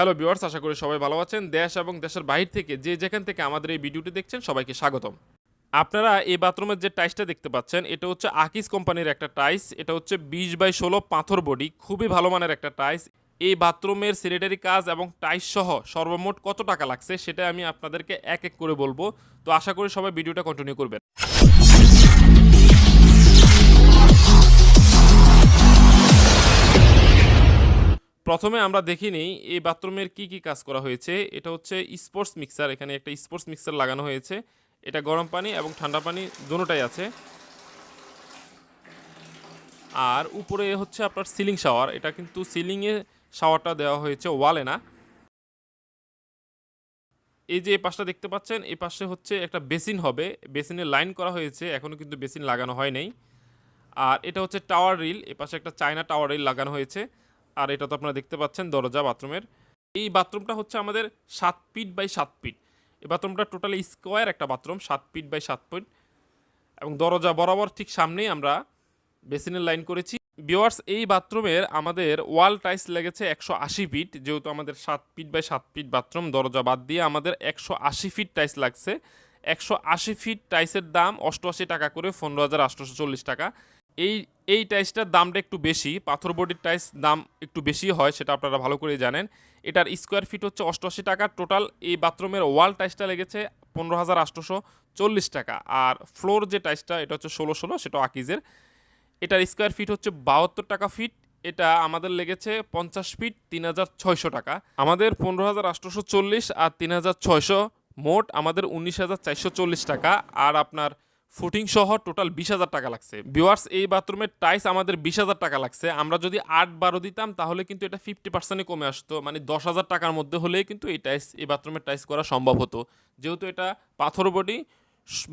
Hello viewers, আশা করি সবাই ভালো আছেন। দেশ এবং দেশের বাইরে থেকে যে যেখান থেকে আমাদের এই ভিডিওটি দেখছেন, সবাইকে স্বাগতম। আপনারা এই বাথরুমের যে টাইসটা দেখতে পাচ্ছেন, এটা হচ্ছে আকিস কোম্পানির একটা টাইস। এটা হচ্ছে বিশ বাই ষোলো পাথর বডি, খুবই ভালো মানের একটা টাইস। এই বাথরুমের স্যানিটারি কাজ এবং টাইস সহ সর্বমোট কত টাকা লাগছে, সেটা আমি আপনাদেরকে এক এক করে বলব। তো আশা করি সবাই ভিডিওটা কন্টিনিউ করবেন। প্রথমে আমরা দেখি নিই, এই বাথরুমের কি কি কাজ করা হয়েছে। এটা হচ্ছে স্পোর্টস মিক্সার, এখানে একটা স্পোর্টস মিক্সার লাগানো হয়েছে। এটা গরম পানি এবং ঠান্ডা পানি দুটোটাই আছে। আর উপরে হচ্ছে আপনার সিলিং শাওয়ার, এটা কিন্তু সিলিংয়ে শাওয়ারটা দেওয়া হয়েছে, ওয়ালে না। এই যে এই পাশটা দেখতে পাচ্ছেন এই পাশে হচ্ছে একটা বেসিন হবে। বেসিনে লাইন করা হয়েছে এখনও কিন্তু বেসিন লাগানো হয় নাই। আর এটা হচ্ছে টাওয়ার রিল, এ পাশে একটা চায়না টাওয়ার রিল লাগানো হয়েছে। আর এটা তো আপনারা দেখতে পাচ্ছেন, দরজা, বাথরুমের। এই বাথরুমটা হচ্ছে আমাদের সাত ফিট বাই সাত ফিট। এই বাথরুমটা টোটালি স্কোয়ার একটা বাথরুম, সাত ফিট বাই সাত ফিট। এবং দরজা বরাবর ঠিক সামনেই আমরা বেসিনের লাইন করেছি। বিওয়ার্স এই বাথরুমের আমাদের ওয়াল টাইস লেগেছে একশো আশি ফিট। যেহেতু আমাদের সাত ফিট বাই সাত ফিট বাথরুম, দরজা বাদ দিয়ে আমাদের একশো আশি ফিট টাইস লাগছে। একশো আশি ফিট টাইসের দাম অষ্টআশি টাকা করে, পনেরো হাজার আটশোশো চল্লিশ টাকা। এই এই টাইসটার দামটা একটু বেশি, পাথর বডির টাইস দাম একটু বেশি হয়, সেটা আপনারা ভালো করে জানেন। এটার স্কোয়ার ফিট হচ্ছে অষ্টআশি টাকা টোটাল এই বাথরুমের ওয়াল টাইসটা লেগেছে পনেরো হাজার আটশোশো চল্লিশ টাকা। আর ফ্লোর যে টাইসটা, এটা হচ্ছে ষোলো ষোলো, সেটা আকিজের। এটার স্কোয়ার ফিট হচ্ছে বাহাত্তর টাকা ফিট এটা আমাদের লেগেছে পঞ্চাশ ফিট তিন হাজার ছয়শো টাকা। আমাদের পনেরো হাজার আটশোশো চল্লিশ আর তিন হাজার ছয়শো মোট আমাদের উনিশ হাজার চারশো চল্লিশ টাকা। আর আপনার ফুটিং সহ টোটাল বিশ হাজার টাকা লাগছে। ভিওয়ার্স এই বাথরুমের টাইস আমাদের বিশ হাজার টাকা লাগছে। আমরা যদি আট বারো দিতাম, তাহলে কিন্তু এটা ফিফটি পার্সেন্টে কমে আসতো। মানে দশ হাজার টাকার মধ্যে হলেই কিন্তু এই টাইস, এই বাথরুমের টাইস করা সম্ভব হতো। যেহেতু এটা পাথর বডি,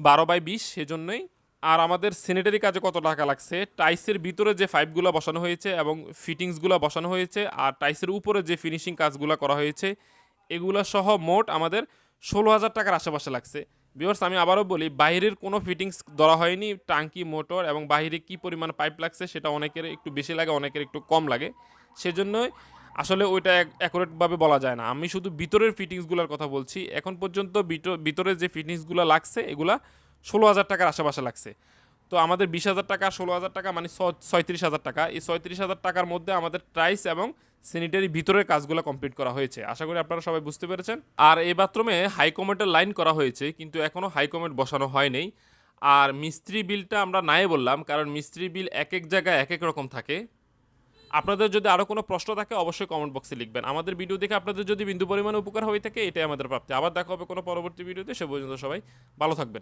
বারো বাই বিশ, সেজন্যই। আর আমাদের স্যানিটারি কাজে কত টাকা লাগছে? টাইসের ভিতরে যে পাইপগুলো বসানো হয়েছে এবং ফিটিংসগুলো বসানো হয়েছে, আর টাইসের উপরে যে ফিনিশিং কাজগুলো করা হয়েছে, এগুলো সহ মোট আমাদের ষোলো হাজার টাকার আশেপাশে লাগছে। বিয়ার্স আমি আবারও বলি বাইরের কোনো ফিটিংস ধরা হয়নি, টাঙ্কি, মোটর এবং বাইরে কি পরিমাণ পাইপ লাগছে সেটা অনেকের একটু বেশি লাগে, অনেকের একটু কম লাগে। সেজন্যই আসলে ওইটা অ্যাকুরেটভাবে বলা যায় না। আমি শুধু ভিতরের ফিটিংসগুলোর কথা বলছি। এখন পর্যন্ত ভিতর- যে ফিটিংসগুলো লাগছে, এগুলা ষোলো হাজার টাকার আশেপাশে লাগছে। তো আমাদের বিশ হাজার টাকা, ষোলো হাজার টাকা মানে ছয়ত্রিশ হাজার টাকা। এই ছয়ত্রিশ হাজার টাকার মধ্যে আমাদের প্রাইস এবং স্যানিটারি ভিতরের কাজগুলো কমপ্লিট করা হয়েছে। আশা করি আপনারা সবাই বুঝতে পেরেছেন। আর এই বাথরুমে হাইকমেন্টের লাইন করা হয়েছে, কিন্তু এখনও হাইকমেন্ট বসানো হয় হয়নি আর মিস্ত্রি বিলটা আমরা নাই বললাম, কারণ মিস্ত্রি বিল এক এক জায়গায় এক এক রকম থাকে। আপনাদের যদি আরও কোনো প্রশ্ন থাকে, অবশ্যই কমেন্ট বক্সে লিখবেন। আমাদের ভিডিও দেখে আপনাদের যদি বিন্দু পরিমাণে উপকার হয়ে থাকে, এটাই আমাদের প্রাপ্তি। আবার দেখা হবে কোনো পরবর্তী ভিডিওতে সে পর্যন্ত সবাই ভালো থাকবেন।